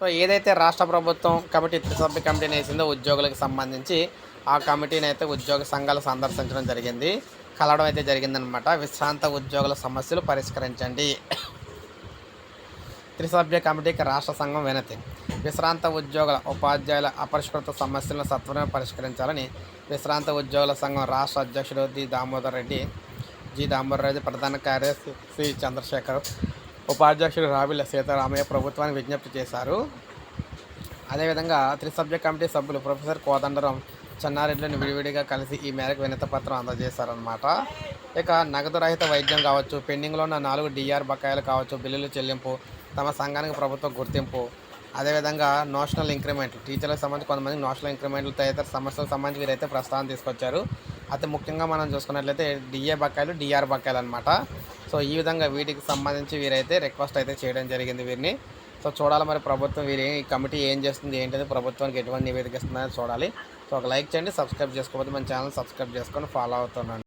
So ఏదైతే రాష్ట్ర ప్రభుత్వం కమిటీ త్రిసభ్య కమిటీని వేసిందో ఉద్యోగులకు సంబంధించి ఆ కమిటీని అయితే ఉద్యోగ సంఘాలు సందర్శించడం జరిగింది. కలవడం అయితే జరిగిందనమాట. విశ్రాంత ఉద్యోగుల సమస్యలు పరిష్కరించండి. త్రిసభ్య కమిటీకి రాష్ట్ర సంఘం వినతి. విశ్రాంత ఉద్యోగుల ఉపాధ్యాయుల అపరిష్కృత సమస్యలను సత్వరమే పరిష్కరించాలని విశ్రాంత ఉద్యోగుల సంఘం రాష్ట్ర అధ్యక్షుడు ది దామోదర్ రెడ్డి జి. దామోదర్ రెడ్డి ప్రధాన కార్యదర్శి సి. చంద్రశేఖర్ ఉపాధ్యక్షుడు రావిల సీతారామయ్య ప్రభుత్వానికి విజ్ఞప్తి చేశారు. అదేవిధంగా త్రిసభ్య కమిటీ సభ్యులు ప్రొఫెసర్ కోదండరం చెన్నారెడ్డిని విడివిడిగా కలిసి ఈ మేరకు వినతి పత్రం అందజేశారనమాట ఇక నగదు రహిత వైద్యం కావచ్చు పెండింగ్లో ఉన్న నాలుగు డిఆర్ బకాయిలు కావచ్చు బిల్లులు చెల్లింపు తమ సంఘానికి ప్రభుత్వ గుర్తింపు అదేవిధంగా నోషనల్ ఇంక్రిమెంట్ టీచర్లకు సంబంధించి కొంతమంది నోషనల్ ఇంక్రిమెంట్లు తదితర సమస్యలకు సంబంధించి వీరైతే ప్రస్తావన తీసుకొచ్చారు. అతి ముఖ్యంగా మనం చూసుకున్నట్లయితే డిఏ బకాయిలు డిఆర్ బకాయిలు అనమాట సో ఈ విధంగా వీటికి సంబంధించి వీరైతే రిక్వెస్ట్ అయితే చేయడం జరిగింది వీరిని. సో చూడాలి మరి ప్రభుత్వం వీరి కమిటీ ఏం చేస్తుంది ఏంటిది ప్రభుత్వానికి ఎటువంటి నివేదిక ఇస్తుందని చూడాలి. సో ఒక లైక్ చేయండి సబ్స్క్రైబ్ చేసుకోకపోతే మన ఛానల్ సబ్స్క్రైబ్ చేసుకొని ఫాలో అవుతున్నాను.